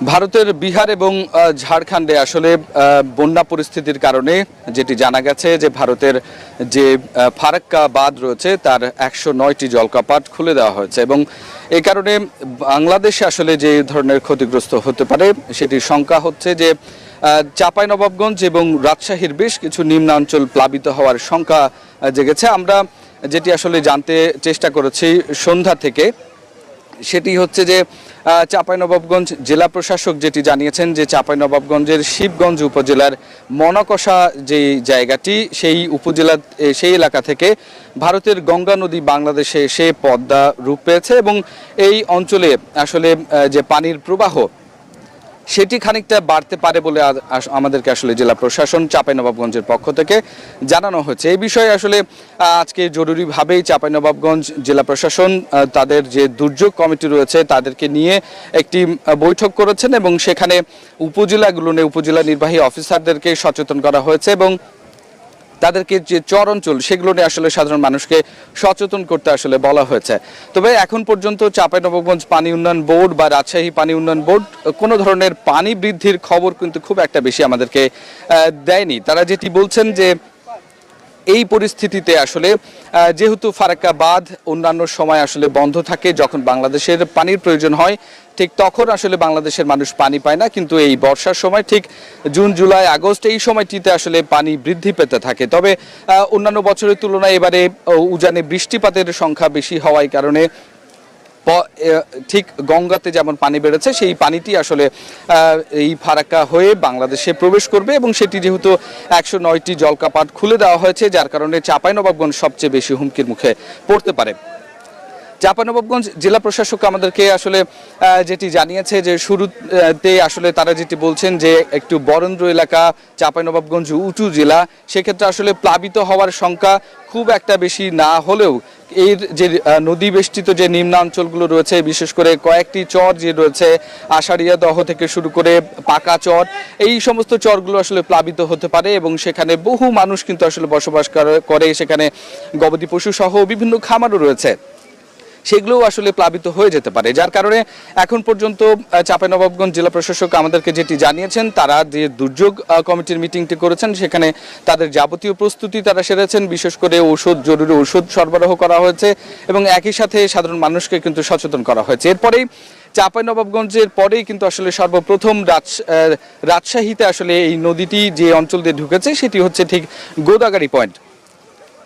ভারতের বিহার এবং ঝাড়খণ্ডে আসলে বন্যা পরিস্থিতির কারণে যেটি জানা গেছে যে ভারতের যে ফারাক্কা বাঁধ রয়েছে তার একশো নয়টি জলকাপাট খুলে দেওয়া হয়েছে এবং এই কারণে বাংলাদেশে আসলে যে ধরনের ক্ষতিগ্রস্ত হতে পারে সেটির শঙ্কা হচ্ছে যে চাপাই নবাবগঞ্জ এবং রাজশাহীর বেশ কিছু নিম্নাঞ্চল প্লাবিত হওয়ার শঙ্কা জেগেছে। আমরা যেটি আসলে জানতে চেষ্টা করেছি সন্ধ্যা থেকে সেটি হচ্ছে যে চাঁপাইনবাবগঞ্জ জেলা প্রশাসক যেটি জানিয়েছেন যে, চাঁপাইনবাবগঞ্জের শিবগঞ্জ উপজেলার মনকষা যে জায়গাটি, সেই উপজেলা সেই এলাকা থেকে ভারতের গঙ্গা নদী বাংলাদেশে এসে পদ্মা রূপ পেয়েছে এবং এই অঞ্চলে আসলে যে পানির প্রবাহ সেটি খানিকটা বাড়তে পারে বলে আমাদেরকে আসলে জেলা প্রশাসন চাঁপাইনবাবগঞ্জের পক্ষ থেকে জানানো হয়েছে এই বিষয়ে আসলে আজকে জরুরিভাবেই চাঁপাইনবাবগঞ্জ জেলা প্রশাসন তাদের যে দুর্যোগ কমিটি রয়েছে তাদেরকে নিয়ে একটি বৈঠক করেছেন এবং সেখানে উপজেলাগুলো নিয়ে উপজেলা নির্বাহী অফিসারদেরকে সচেতন করা হয়েছে এবং তাদেরকে যে চর অঞ্চল, সেগুলো নিয়ে আসলে সাধারণ মানুষকে সচেতন করতে আসলে বলা হয়েছে। তবে এখন পর্যন্ত চাঁপাইনবাবগঞ্জ পানি উন্নয়ন বোর্ড বা রাজশাহী পানি উন্নয়ন বোর্ড, কোনো ধরনের পানি বৃদ্ধির খবর কিন্তু খুব একটা বেশি আমাদেরকে দেয়নি। তারা যেটি বলছেন যে এই পরিস্থিতিতে আসলে যেহেতু ফারাক্কা বাঁধ অন্যান্য সময় আসলে বন্ধ থাকে, যখন বাংলাদেশের পানির প্রয়োজন হয়, ঠিক তখন আসলে বাংলাদেশের মানুষ পানি পায় না। কিন্তু এই বর্ষার সময় ঠিক জুন, জুলাই, আগস্ট এই সময়টিতে আসলে পানি বৃদ্ধি পেতে থাকে। তবে অন্যান্য বছরের তুলনায় এবারে উজানে বৃষ্টিপাতের সংখ্যা বেশি হওয়ার কারণে ঠিক গঙ্গাতে যেমন পানি বেড়েছে, সেই পানিটি আসলে এই ফারাক্কা হয়ে বাংলাদেশে প্রবেশ করবে এবং সেটি যেহেতু একশো নয়টি জলকাপাট খুলে দেওয়া হয়েছে, যার কারণে চাঁপাইনবাবগঞ্জ সবচেয়ে বেশি হুমকির মুখে পড়তে পারে। চাঁপাইনবাবগঞ্জ জেলা প্রশাসক আমাদেরকে আসলে যেটি জানিয়েছে যে শুরুতে আসলে তারা যেটি বলছেন যে একটু বরেন্দ্র এলাকা চাঁপাইনবাবগঞ্জ উঁচু জেলা, সেক্ষেত্রে আসলে প্লাবিত হওয়ার সংখ্যা খুব একটা বেশি না হলেও এর যে নদী বেষ্টিত যে নিম্নাঞ্চলগুলো রয়েছে, বিশেষ করে কয়েকটি চর যে রয়েছে, আষাঢ়িয়া দহ থেকে শুরু করে পাকা চর, এই সমস্ত চরগুলো আসলে প্লাবিত হতে পারে এবং সেখানে বহু মানুষ কিন্তু আসলে বসবাস করে সেখানে গবাদি পশু সহ বিভিন্ন খামারও রয়েছে। সেগুলোও আসলে প্লাবিত হয়ে যেতে পারে। যার কারণে এখন পর্যন্ত চাঁপাইনবাবগঞ্জ জেলা প্রশাসক আমাদেরকে যেটি জানিয়েছেন, তারা যে দুর্যোগ কমিটির মিটিংটি করেছেন, সেখানে তাদের যাবতীয় প্রস্তুতি তারা সেরেছেন। বিশেষ করে ঔষধ, জরুরি ওষুধ সরবরাহ করা হয়েছে এবং একই সাথে সাধারণ মানুষকে কিন্তু সচেতন করা হয়েছে। এরপরেই চাঁপাইনবাবগঞ্জের পরেই কিন্তু আসলে সর্বপ্রথম রাজ রাজশাহীতে আসলে এই নদীটি যে অঞ্চল দিয়ে ঢুকেছে, সেটি হচ্ছে ঠিক গোদাগাড়ি পয়েন্ট।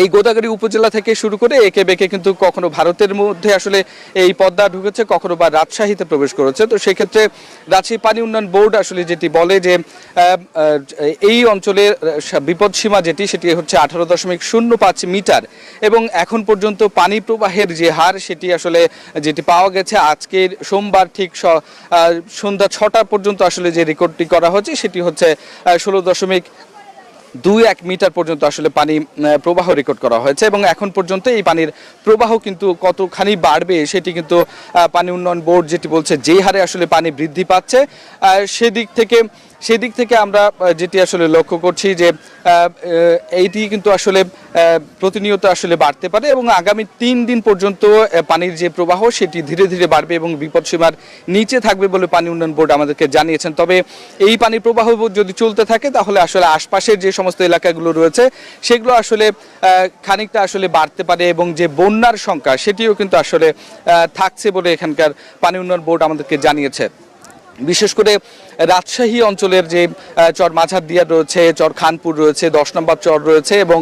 এই গোদাগাড়ি উপজেলা থেকে শুরু করে একে বেঁকে কিন্তু কখনো ভারতের মধ্যে আসলে এই পদ্মা ঢুকেছে, কখনো বা রাজশাহীতে প্রবেশ করেছে। তো সেক্ষেত্রে রাজশাহী পানি উন্নয়ন বোর্ড আসলে যেটি বলে যে এই অঞ্চলের বিপদ সীমা যেটি, সেটি হচ্ছে আঠারো দশমিক শূন্য পাঁচ মিটার। এবং এখন পর্যন্ত পানি প্রবাহের যে হার, সেটি আসলে যেটি পাওয়া গেছে, আজকের সোমবার ঠিক সন্ধ্যা ছটা পর্যন্ত আসলে যে রেকর্ডটি করা হচ্ছে, সেটি হচ্ছে ষোলো দশমিক দুই এক মিটার পর্যন্ত আসলে পানি প্রবাহ রেকর্ড করা হয়েছে এবং এখন পর্যন্ত এই পানির প্রবাহ কিন্তু কতখানি বাড়বে সেটি কিন্তু পানি উন্নয়ন বোর্ড যেটি বলছে যে হারে আসলে পানি বৃদ্ধি পাচ্ছে সেদিক থেকে সেদিক থেকে আমরা যেটি আসলে লক্ষ্য করছি যে এইটি কিন্তু আসলে প্রতিনিয়ত আসলে বাড়তে পারে এবং আগামী তিন দিন পর্যন্ত পানির যে প্রবাহ সেটি ধীরে ধীরে বাড়বে এবং বিপদসীমার নিচে থাকবে বলে পানি উন্নয়ন বোর্ড আমাদেরকে জানিয়েছেন। তবে এই পানির প্রবাহ যদি চলতে থাকে, তাহলে আসলে আশপাশের যে সমস্ত এলাকাগুলো রয়েছে, সেগুলো আসলে খানিকটা আসলে বাড়তে পারে এবং যে বন্যার সংখ্যা সেটিও কিন্তু আসলে থাকছে বলে এখানকার পানি উন্নয়ন বোর্ড আমাদেরকে জানিয়েছে। বিশেষ করে রাজশাহী অঞ্চলের যে চর মাঝার দিয়া রয়েছে, চর খানপুর রয়েছে, দশ নম্বর চর রয়েছে এবং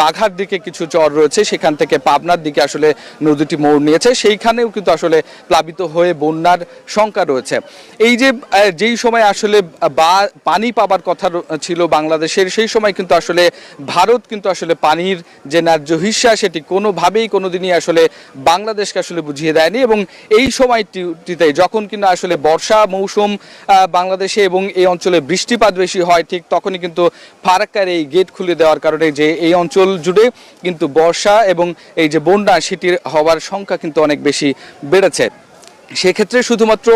বাঘার দিকে কিছু চর রয়েছে, সেখান থেকে পাবনার দিকে আসলে নদীটি মোড় নিয়েছে, সেইখানেও কিন্তু আসলে প্লাবিত হয়ে বন্যার শঙ্কা রয়েছে। এই যে যেই সময় আসলে বা, পানি পাবার কথা ছিল বাংলাদেশের, সেই সময় কিন্তু আসলে ভারত কিন্তু আসলে পানির যে ন্যায্য হিস্সা, সেটি কোনোভাবেই কোনোদিনই আসলে বাংলাদেশকে আসলে বুঝিয়ে দেয়নি এবং এই সময়টিতে যখন কিনা আসলে বর্ষা, মৌসুম আহ, বাংলাদেশে এবং এই অঞ্চলে বৃষ্টিপাত বেশি হয় ঠিক তখনই কিন্তু ফারাক্কার এই গেট খুলে দেওয়ার কারণে যে এই অঞ্চল জুড়ে কিন্তু বর্ষা এবং এই যে বন্যা সেটির হওয়ার সংখ্যা কিন্তু অনেক বেশি বেড়েছে। সেক্ষেত্রে শুধুমাত্র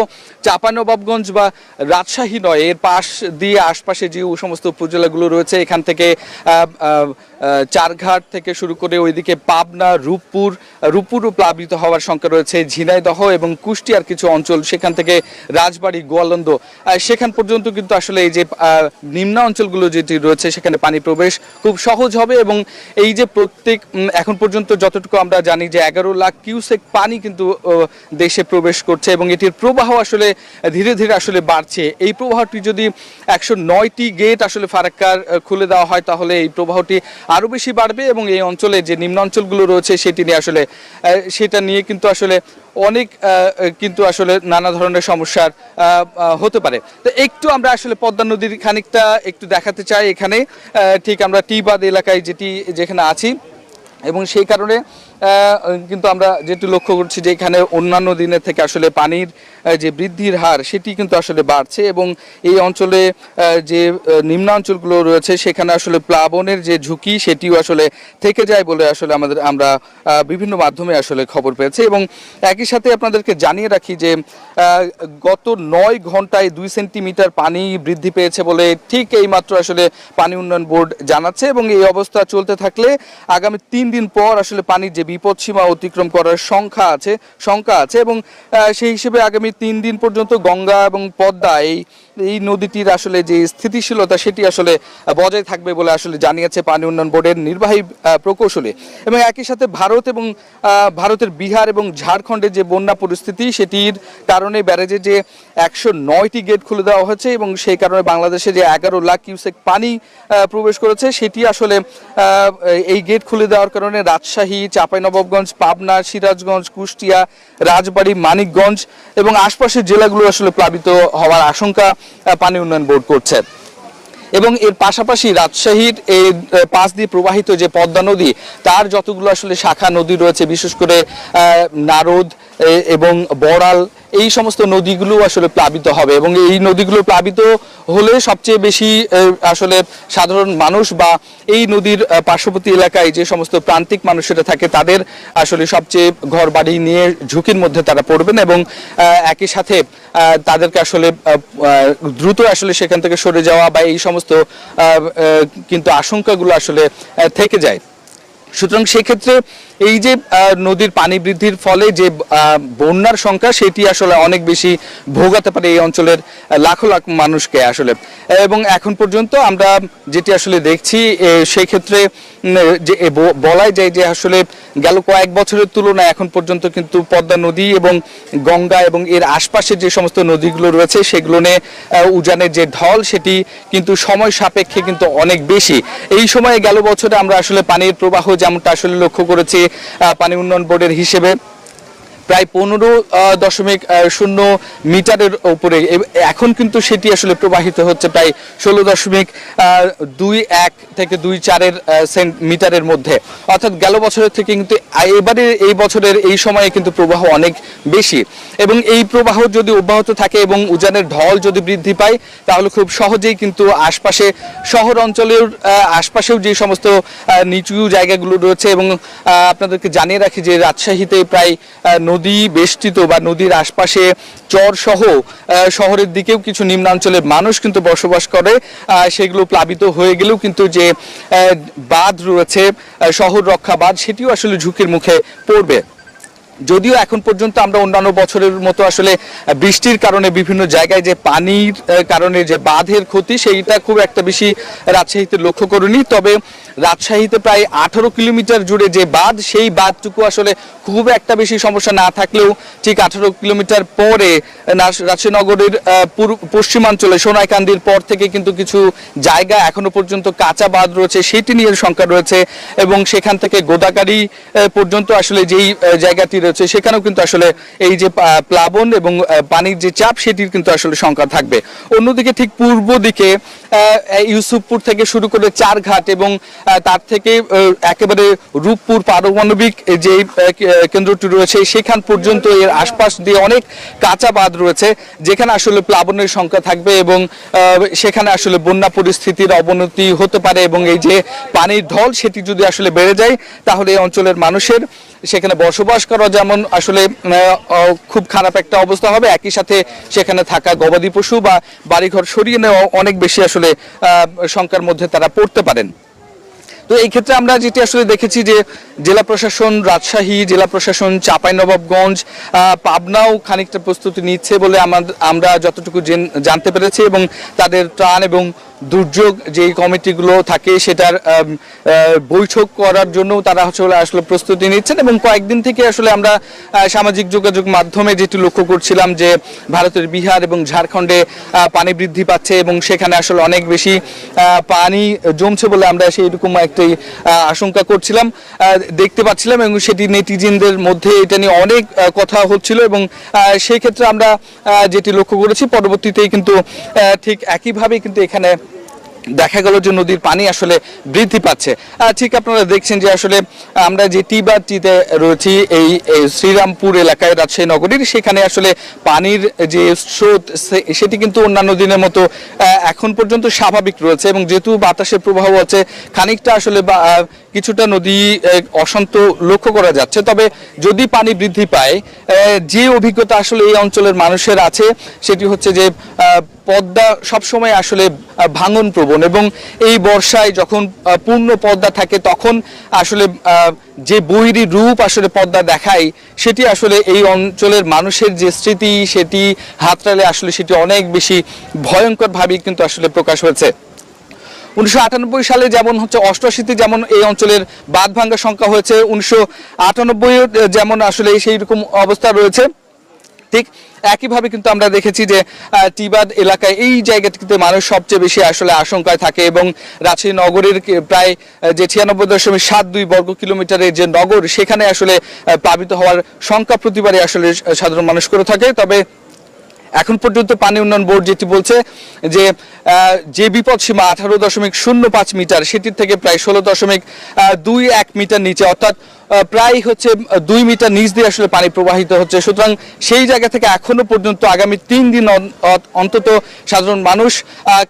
চাঁপানবাবগঞ্জ বা রাজশাহী নয়, এর পাশ দিয়ে আশপাশে যে সমস্ত উপজেলাগুলো রয়েছে, এখান থেকে চারঘাট থেকে শুরু করে ওইদিকে পাবনা, রূপপুর রূপপুরও প্লাবিত হওয়ার সংখ্যা রয়েছে, ঝিনাইদহ এবং কুষ্টিয়ার কিছু অঞ্চল, সেখান থেকে রাজবাড়ি, গোয়ালন্দ সেখান পর্যন্ত কিন্তু আসলে এই যে নিম্ন অঞ্চলগুলো যেটি রয়েছে, সেখানে পানি প্রবেশ খুব সহজ হবে এবং এই যে প্রত্যেক এখন পর্যন্ত যতটুকু আমরা জানি যে এগারো লাখ কিউসেক পানি কিন্তু দেশে প্রবেশ করছে এবং এটির প্রবাহ আসলে ধীরে ধীরে আসলে বাড়ছে। এই প্রবাহটি যদি একশো নয়টি গেট আসলে ফারাক্কার খুলে দেওয়া হয়, তাহলে এই প্রবাহটি আরও বেশি বাড়বে এবং এই অঞ্চলে যে নিম্ন অঞ্চলগুলো রয়েছে, সেটি নিয়ে আসলে সেটা নিয়ে কিন্তু আসলে অনেক কিন্তু আসলে নানা ধরনের সমস্যার হতে পারে। তো একটু আমরা আসলে পদ্মা নদীর খানিকটা একটু দেখাতে চাই এখানে। ঠিক আমরা টিবাদ এলাকায় যেটি, যেখানে আছি এবং সেই কারণে কিন্তু আমরা যেটি লক্ষ্য করছি যে এখানে অন্যান্য দিনের থেকে আসলে পানির যে বৃদ্ধির হার, সেটি কিন্তু আসলে বাড়ছে এবং এই অঞ্চলে যে নিম্নাঞ্চলগুলো রয়েছে, সেখানে আসলে প্লাবনের যে ঝুঁকি, সেটিও আসলে থেকে যায় বলে আসলে আমাদের, আমরা বিভিন্ন মাধ্যমে আসলে খবর পেয়েছি এবং একই সাথে আপনাদেরকে জানিয়ে রাখি যে গত নয় ঘন্টায় দুই সেন্টিমিটার পানি বৃদ্ধি পেয়েছে বলে ঠিক এইমাত্র আসলে পানি উন্নয়ন বোর্ড জানাচ্ছে এবং এই অবস্থা চলতে থাকলে আগামী তিন দিন পর আসলে পানির যে বিপদসীমা অতিক্রম করার সংখ্যা আছে সংখ্যা আছে এবং সেই হিসেবে আগামী তিন দিন পর্যন্ত গঙ্গা এবং পদ্মা এই এই নদীটির আসলে যে স্থিতিশীলতা সেটি আসলে বজায় থাকবে বলে আসলে জানিয়েছে পানি উন্নয়ন বোর্ডের নির্বাহী প্রকৌশলী। এবং একই সাথে ভারত এবং ভারতের বিহার এবং ঝাড়খণ্ডের যে বন্যা পরিস্থিতি, সেটির কারণে ব্যারেজে যে একশো নয়টি গেট খুলে দেওয়া হয়েছে এবং সেই কারণে বাংলাদেশে যে এগারো লাখ কিউসেক পানি প্রবেশ করেছে, সেটি আসলে এই গেট খুলে দেওয়ার কারণে রাজশাহী, চাঁপাইনবাবগঞ্জ, পাবনা, সিরাজগঞ্জ, কুষ্টিয়া, রাজবাড়ী, মানিকগঞ্জ এবং আশপাশের জেলাগুলো আসলে প্লাবিত হওয়ার আশঙ্কা পানি উন্নয়ন বোর্ড করছে। এবং এর পাশাপাশি রাজশাহীর এই পাশ দিয়ে প্রবাহিত যে পদ্মা নদী, তার যতগুলো আসলে শাখা নদী রয়েছে, বিশেষ করে নারদ এবং বড়াল, এই সমস্ত নদীগুলো আসলে প্লাবিত হবে। এবং এই নদীগুলো প্লাবিত হলে সবচেয়ে বেশি আসলে সাধারণ মানুষ বা এই নদীর পার্শ্ববর্তী এলাকায় যে সমস্ত প্রান্তিক মানুষেরা থাকে, তাদের আসলে সবচেয়ে ঘর বাড়ি নিয়ে ঝুঁকির মধ্যে তারা পড়বেন এবং একই সাথে তাদেরকে আসলে দ্রুত আসলে সেখান থেকে সরে যাওয়া বা এই সমস্ত আহ, কিন্তু আশঙ্কাগুলো আসলে থেকে যায়। সুতরাং সেক্ষেত্রে এই যে নদীর পানি বৃদ্ধির ফলে যে বন্যার সংখ্যা সেটি আসলে অনেক বেশি ভোগাতে পারে এই অঞ্চলের লাখো লাখ মানুষকে আসলে। এবং এখন পর্যন্ত আমরা যেটি আসলে দেখছি এ, সেই ক্ষেত্রে যে বলাই যায় যে আসলে গেল কয়েক বছরের তুলনায় এখন পর্যন্ত কিন্তু পদ্মা নদী এবং গঙ্গা এবং এর আশপাশে যে সমস্ত নদীগুলো রয়েছে সেগুলো উজানের যে ঢল সেটি কিন্তু সময় সাপেক্ষে কিন্তু অনেক বেশি। এই সময়ে গেল বছরে আমরা আসলে পানির প্রবাহ যেমনটা আসলে লক্ষ্য করেছি পানি উন্নয়ন বোর্ডের হিসেবে প্রায় পনেরো দশমিক শূন্য মিটারের উপরে। এখন কিন্তু সেটি আসলে প্রবাহিত হচ্ছে প্রায় ষোলো দশমিক দুই এক থেকে দুই চারের সেন্ট মিটারের মধ্যে। অর্থাৎ গেল বছরের থেকে কিন্তু এবারে এই বছরের এই সময়ে কিন্তু প্রবাহ অনেক বেশি। এবং এই প্রবাহ যদি অব্যাহত থাকে এবং উজানের ঢল যদি বৃদ্ধি পায় তাহলে খুব সহজেই কিন্তু আশপাশে শহর অঞ্চলের আশপাশেও যে সমস্ত নিচু জায়গাগুলো রয়েছে এবং আপনাদেরকে জানিয়ে রাখি যে রাজশাহীতে প্রায় আহ, নদী বেষ্টিত বা নদীর আশপাশে চর সহ শহরের দিকেও কিছু নিম্নাঞ্চলের মানুষ কিন্তু বসবাস করে। সেগুলো প্লাবিত হয়ে গেলেও কিন্তু যে বাঁধ রয়েছে শহর রক্ষা বাঁধ, সেটিও আসলে ঝুঁকির মুখে পড়বে। যদিও এখন পর্যন্ত আমরা অন্যান্য বছরের মতো আসলে বৃষ্টির কারণে বিভিন্ন জায়গায় যে পানির কারণে যে বাঁধের ক্ষতি, সেইটা খুব একটা বেশি রাজশাহীতে লক্ষ্য করিনি। তবে রাজশাহীতে প্রায় আঠারো কিলোমিটার জুড়ে যে বাঁধ, সেই বাঁধটুকু আসলে খুব একটা বেশি সমস্যা না থাকলেও ঠিক আঠারো কিলোমিটার পরে রাজশাহী নগরের পশ্চিমাঞ্চলে সোনাইকান্দির পর থেকে কিন্তু কিছু জায়গা এখনও পর্যন্ত কাঁচা বাঁধ রয়েছে, সেটি নিয়ে সংখ্যা রয়েছে এবং সেখান থেকে গোদাগাড়ি পর্যন্ত আসলে যেই জায়গাটি রয়েছে সেখানেও কিন্তু আসলে এই যে প্লাবন এবং পানির যে চাপ, সেটির কিন্তু আসলে সংখ্যা থাকবে। অন্যদিকে ঠিক পূর্ব দিকে ইউসুফপুর থেকে শুরু করে চারঘাট এবং তার থেকে একেবারে রূপপুর পারমাণবিক যে কেন্দ্রটি রয়েছে, সেখান পর্যন্ত এর আশপাশ দিয়ে অনেক কাঁচা বাঁধ রয়েছে, যেখানে আসলে প্লাবনের সংখ্যা থাকবে এবং সেখানে আসলে বন্যা পরিস্থিতির অবনতি হতে পারে এবং এই যে পানির ঢল সেটি যদি আসলে বেড়ে যায়, তাহলে এই অঞ্চলের মানুষের সেখানে বসবাস করা, যেমন আসলে খুব খারাপ একটা অবস্থা হবে। একই সাথে সেখানে থাকা গবাদি পশু বা বাড়িঘর সরিয়ে নেওয়া অনেক বেশি আসলে শঙ্কার মধ্যে তারা পড়তে পারেন। তো এই ক্ষেত্রে আমরা যেটি আসলে দেখেছি যে জেলা প্রশাসন রাজশাহী, জেলা প্রশাসন চাঁপাইনবাবগঞ্জ পাবনাও খানিকটা প্রস্তুতি নিচ্ছে বলে আমরা যতটুকু জেন- জানতে পেরেছি এবং তাদের ত্রাণ এবং দুর্যোগ যেই কমিটিগুলো থাকে সেটার বৈঠক করার জন্য তারা আসলে আসলে প্রস্তুতি নিচ্ছেন এবং কয়েকদিন থেকে আসলে আমরা সামাজিক যোগাযোগ মাধ্যমে যেটি লক্ষ্য করছিলাম যে ভারতের বিহার এবং ঝাড়খণ্ডে পানি বৃদ্ধি পাচ্ছে এবং সেখানে আসলে অনেক বেশি পানি জমছে বলে আমরা সেই রকম একটি আহ, আশঙ্কা করছিলাম দেখতে পাচ্ছিলাম এবং সেটি নেটিজেনদের মধ্যে এটা নিয়ে অনেক কথা হচ্ছিল এবং সেই ক্ষেত্রে আমরা যেটি লক্ষ্য করেছি পরবর্তীতেই কিন্তু ঠিক একইভাবে কিন্তু এখানে দেখা গেল যে নদীর পানি আসলে বৃদ্ধি পাচ্ছে। ঠিক আপনারা দেখছেন যে আসলে আমরা যে টি বা টিতে রয়েছি, এই শ্রীরামপুর এলাকায় রাজশাহী নগরীর সেখানে আসলে পানির যে স্রোত সেটি কিন্তু অন্যান্য দিনের মতো এখন পর্যন্ত স্বাভাবিক রয়েছে এবং যেহেতু বাতাসের প্রবাহ আছে, খানিকটা আসলে কিছুটা নদী অশান্ত লক্ষ্য করা যাচ্ছে। তবে যদি পানি বৃদ্ধি পায় যে অভিজ্ঞতা আসলে এই অঞ্চলের মানুষের আছে, সেটি হচ্ছে যে পদ্মা সবসময় আসলে ভাঙন প্রবণ এবং এই বর্ষায় যখন পূর্ণ পদ্মা থাকে, তখন আসলে যে বৈরী রূপ আসলে পদ্মা দেখায়, সেটি আসলে এই অঞ্চলের মানুষের যে স্মৃতি, সেটি হাতড়ালে আসলে সেটি অনেক বেশি ভয়ঙ্কর ভাবে কিন্তু আসলে প্রকাশ হয়েছে। উনিশশো আটানব্বই সালে যেমন হচ্ছে অষ্টআশিতে যেমন এই অঞ্চলের বাঁধ ভাঙ্গার সংখ্যা হয়েছে, উনিশশো আটানব্বই যেমন আসলে সেই রকম অবস্থা রয়েছে। ঠিক একইভাবে কিন্তু আমরা দেখেছি যে টিবাদ এলাকায় এই জায়গাটিতে মানুষ সবচেয়ে বেশি আসলে আশঙ্কায় থাকে এবং রাজশাহী নগরের প্রায় যে ছিয়ানব্বই দশমিক সাত দুই বর্গ কিলোমিটারের যে নগর, সেখানে আসলে প্লাবিত হওয়ার সংখ্যা প্রতিবারে আসলে সাধারণ মানুষ করে থাকে। তবে এখন পর্যন্ত পানি উন্নয়ন বোর্ড যেটি বলছে যে যে বিপদ সীমা আঠারো দশমিক শূন্য পাঁচ মিটার, সেটির থেকে প্রায় ষোলো দশমিক দুই এক মিটার নিচে, অর্থাৎ প্রায় হচ্ছে দুই মিটার নিচ দিয়ে আসলে পানি প্রবাহিত হচ্ছে। সুতরাং সেই জায়গা থেকে এখনও পর্যন্ত আগামী তিন দিন অন্তত সাধারণ মানুষ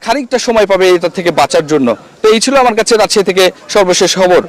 খানিকটা সময় পাবে এটা থেকে বাঁচার জন্য। তো এই ছিল আমার কাছে রাজশাহী থেকে সর্বশেষ খবর।